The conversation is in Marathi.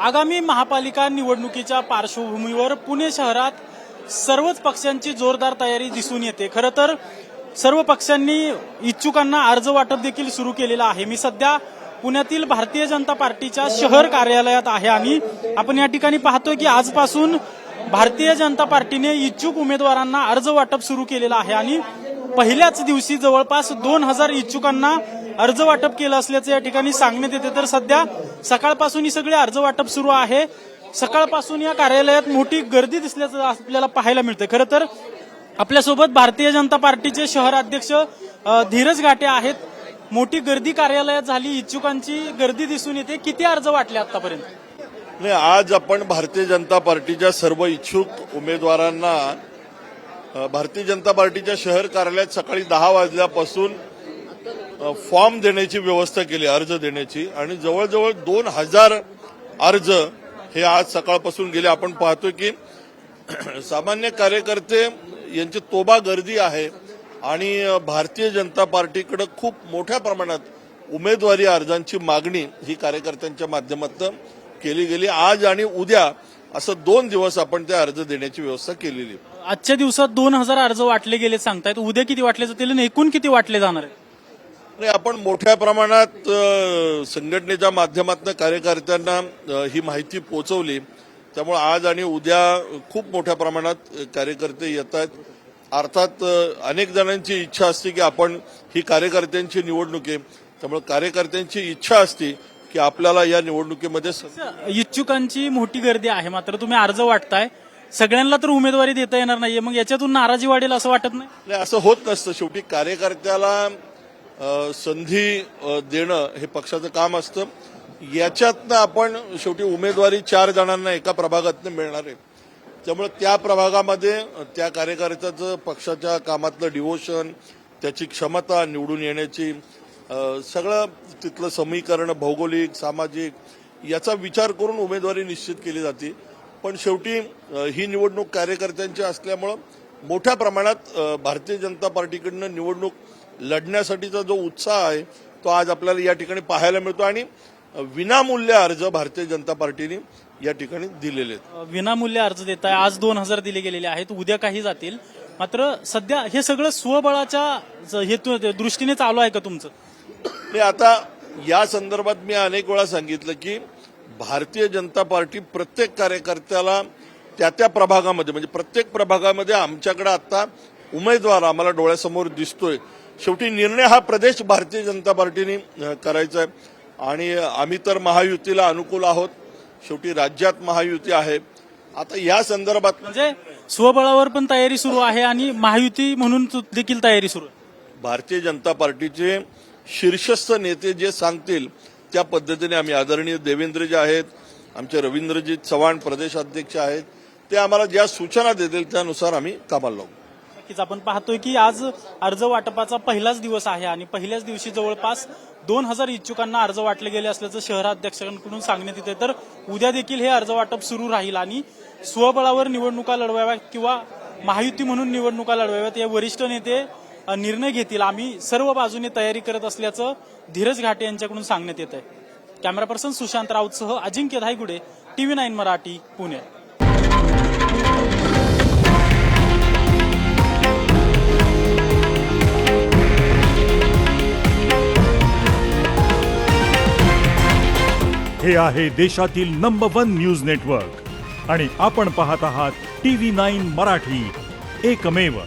आगामी महापालिका निवडणुकीच्या पार्श्वभूमीवर पुणे शहरात सर्वच पक्षांची जोरदार तयारी दिसून येते. खरं तर सर्व पक्षांनी इच्छुकांना अर्ज वाटप देखील सुरू केलेलं आहे. मी सध्या पुण्यातील भारतीय जनता पार्टीच्या शहर कार्यालयात आहे आणि आपण या ठिकाणी पाहतोय की आजपासून भारतीय जनता पार्टीने इच्छुक उमेदवारांना अर्ज वाटप सुरू केलेलं आहे आणि पहिल्याच दिवशी जवळपास दोन हजार इच्छुकांना अर्ज वाटप केलं असल्याचं या ठिकाणी सांगण्यात येते. तर सध्या सकाळपासून ही सगळी अर्ज वाटप सुरू आहे. सकाळपासून या कार्यालयात मोठी गर्दी दिसल्याचं आपल्याला पाहायला मिळतं खरं तर आपल्यासोबत भारतीय जनता पार्टीचे शहर अध्यक्ष धीरज घाटे आहेत. मोठी गर्दी कार्यालयात झाली. इच्छुकांची गर्दी दिसून येते. किती अर्ज वाटले आतापर्यंत? नाही आज आपण भारतीय जनता पार्टीच्या सर्व इच्छुक उमेदवारांना भारतीय जनता पार्टीच्या शहर कार्यालयात सकाळी दहा वाजल्यापासून फॉर्म देण्याची व्यवस्था केली अर्ज देण्याची. आणि जवळजवळ दोन हजार अर्ज हे आज सकाळपासून गेले. आपण पाहतोय की सामान्य कार्यकर्ते यांची तोबा गर्दी आहे आणि भारतीय जनता पार्टीकडे खूप मोठ्या प्रमाणात उमेदवारी अर्जांची मागणी ही कार्यकर्त्यांच्या माध्यमातून केली गेली. आज आणि उद्या असं दोन दिवस आपण ते अर्ज देण्याची व्यवस्था केलेली आहे. आजच्या दिवसात दोन हजार अर्ज वाटले गेले सांगतायत. उद्या किती वाटले जातील आणि एकूण किती वाटले जाणार नाही आपण मोठ्या प्रमाणात संघटनेच्या माध्यमातून कार्यकर्त्यांना ही माहिती पोहोचवली. त्यामुळे आज आणि उद्या खूप मोठ्या प्रमाणात कार्यकर्ते येत आहेत अर्थात अनेक जणांची इच्छा असते की आपण ही कार्यकर्त्यांची निवडणूक आहे. त्यामुळे कार्यकर्त्यांची इच्छा असते की आपल्याला या निवडणुकीमध्ये इच्छुकांची मोठी गर्दी आहे. मात्र तुम्ही अर्ज वाटताय. सगळ्यांना तर उमेदवारी देता येणार नाहीये. मग याच्यातून नाराजी वाढेल असं वाटत नाही? नाही असं होत नसतं. शेवटी कार्यकर्त्याला अ, संधी अ, देणं हे पक्षाचं काम असतं. याच्यातनं आपण शेवटी उमेदवारी चार जणांना एका प्रभागातनं मिळणार आहे. त्यामुळे त्या प्रभागामध्ये त्या कार्यकर्त्याचं पक्षाच्या कामातलं डिवोशन त्याची क्षमता निवडून येण्याची अ, सगळं तिथलं समीकरण भौगोलिक सामाजिक याचा विचार करून उमेदवारी निश्चित केली जाते. पण शेवटी ही निवडणूक कार्यकर्त्यांची असल्यामुळं मोठ्या प्रमाणात भारतीय जनता पार्टीकडनं निवडणूक लढण्यासाठीचा जो उत्साह आहे तो आज आपल्याला या ठिकाणी पाहायला मिळतो आणि विनामूल्य अर्ज भारतीय जनता पार्टीने या ठिकाणी दिलेले आहेत. विनामूल्य अर्ज देत आहे. आज दोन हजार दिले गेलेले आहेत. उद्या काही जातील. मात्र सध्या हे सगळं स्वबळाच्या हेतू दृष्टीने चालू आहे का तुमचं? आता या संदर्भात मी अनेक वेळा सांगितलं की भारतीय जनता पार्टी प्रत्येक कार्यकर्त्याला त्या त्या प्रभागामध्ये म्हणजे प्रत्येक प्रभागामध्ये आमच्याकडे आता उमेदवार आम्हाला डोळ्यासमोर दिसतोय. शेवटी निर्णय हा प्रदेश भारतीय जनता पार्टीने करायचा आहे आणि आम्ही तर महायुतीला अनुकूल आहोत. शेवटी राज्यात महायुती आहे. आता या संदर्भात म्हणजे स्वबळावर पण तयारी सुरू आहे आणि महायुती म्हणून देखील तयारी सुरू आहे. भारतीय जनता पार्टीचे शीर्षस्थ नेते जे सांगतील त्या पद्धतीने आम्ही आदरणीय देवेंद्र जे आहेत आमचे रवींद्रजी चव्हाण प्रदेशाध्यक्ष आहेत ते आम्हाला ज्या सूचना देतील त्यानुसार आम्ही कामाला लागू. नक्कीच आपण पाहतोय की आज अर्ज वाटपाचा पहिलाच दिवस आहे आणि पहिल्याच दिवशी जवळपास दोन हजार इच्छुकांना अर्ज वाटले गेले असल्याचं शहराध्यक्षांकडून सांगण्यात येते तर उद्या देखील हे अर्ज वाटप सुरू राहील आणि स्वबळावर निवडणुका लढवाव्या किंवा महायुती म्हणून निवडणुका लढवाव्यात या वरिष्ठ नेते निर्णय घेतील. आम्ही सर्व बाजूने तयारी करत असल्याचं धीरज घाटे यांच्याकडून सांगण्यात येत आहे कॅमेरा पर्सन सुशांत राऊतसह अजिंक्य धायगुडे टीव्ही नाईन मराठी पुणे. हे आहे देशातील नंबर वन न्यूज नेटवर्क आणि आपण पाहत आहात टी व्ही नाईन मराठी. एकमेव.